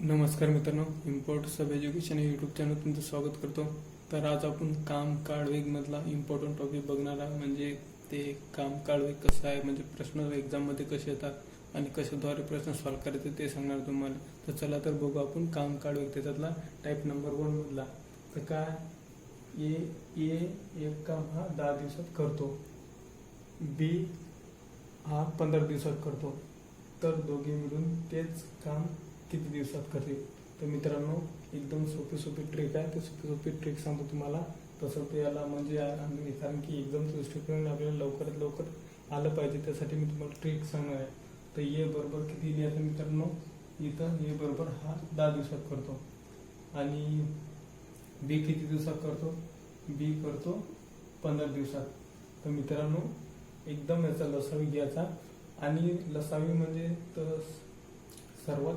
नमस्कार मित्रांनो import sub education या यूट्यूब चॅनल तुमचं स्वागत करतो. तर आज आपण काम काळ वेगमधला इम्पॉर्टंट टॉपिक बघणार आहे म्हणजे ते काम काळ वेग कसं आहे म्हणजे प्रश्न एक्झाममध्ये कसे येतात आणि कशाद्वारे प्रश्न सॉल्व्ह करायचे ते सांगणार तुम्हाला. तर चला तर बघू आपण काम काळ वेग त्याच्यातला टाईप नंबर वन मधला. तर काय? ए ए एक काम हा दहा दिवसात करतो. बी हा पंधरा दिवसात करतो. तर दोघे मिळून तेच काम किती दिवसात करतील तर मित्रांनो एकदम सोपी सोपी ट्रिक आहे. ते सोपी सोपी ट्रिक सांगतो तुम्हाला. तसं ते याला म्हणजे आम्ही- कारण की एकदम दृष्टिकोन आपल्याला लवकरात लवकर आलं पाहिजे. त्यासाठी मी तुम्हाला ट्रिक सांगणार आहे. तर ये बरोबर किती लिहायचं मित्रांनो? इथं ये बरोबर हा दहा दिवसात करतो. आणि बी किती दिवसात करतो? बी करतो पंधरा दिवसात. तर मित्रांनो एकदम याचा लसावी घ्यायचा. आणि लसावी म्हणजे तर सर्वात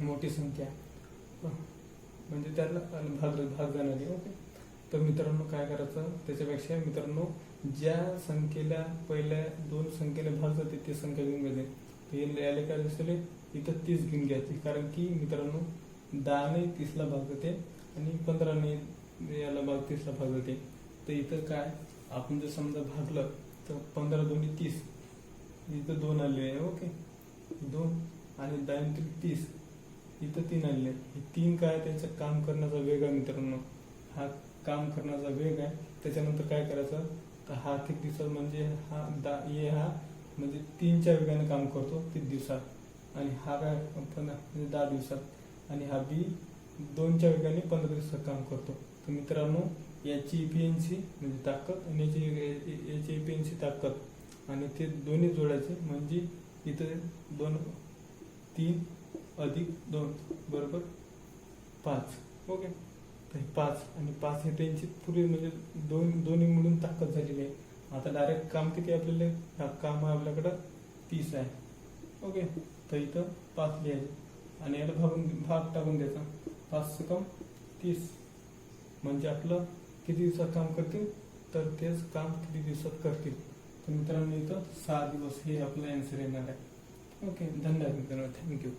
मोठी संख्या. म्हणजे त्याला भाग भाग जाणारी ओके. तर मित्रांनो काय करायचं? त्याच्यापेक्षा मित्रांनो ज्या संख्येला पहिल्या दोन संख्येला भाग जाते ती संख्या घेऊन घ्यायचे तर हे याला काय दिसले इथं तीस घेऊन घ्यायची. कारण की मित्रांनो दहाने तीसला भाग जाते आणि पंधराने याला भाग तीसला भाग जाते. तर इथं काय? आपण जर समजा भागलं तर पंधरा दोन्ही तीस. इथं दोन आले आहे ओके. दोन आणि दहा तीस. इथं तीन आले हे तीन काय त्यांचं काम करण्याचा वेग आहे मित्रांनो. हा काम करण्याचा वेग आहे. त्याच्यानंतर काय करायचं? तर हा आर्थिक दिवसात म्हणजे हा दा ये हा म्हणजे तीनच्या वेगाने काम करतो. तीन दिवसात. आणि हा काय? पंधरा म्हणजे दहा दिवसात. आणि हा बी दोनच्या वेगाने पंधरा दिवसात काम करतो. तर मित्रांनो याची इफियन्सी म्हणजे ताकद आणि याची याची इफियन्सी ताकद. आणि ते दोन्ही जोडायचे. म्हणजे इथं दोन तीन अधिक दोन बरोबर? पाच. ओके. तर पाच आणि पाच हे त्यांची पुरी म्हणजे दोन दोन्ही मिळून ताकद झालेली आहे. आता डायरेक्ट काम किती आपल्याला? काम आहे आपल्याकडं तीस आहे. ओके. तर इथं पाच लिहायचे. आणि याला भागून भाग टाकून द्यायचा. पाच सकम तीस. म्हणजे आपलं किती दिवसात काम करतील? तर तेच काम किती दिवसात करतील? तर मित्रांनो इथं सहा दिवस हे आपलं आन्सर येणार आहे. ओके. धन्यवाद मित्रांनो. थँक्यू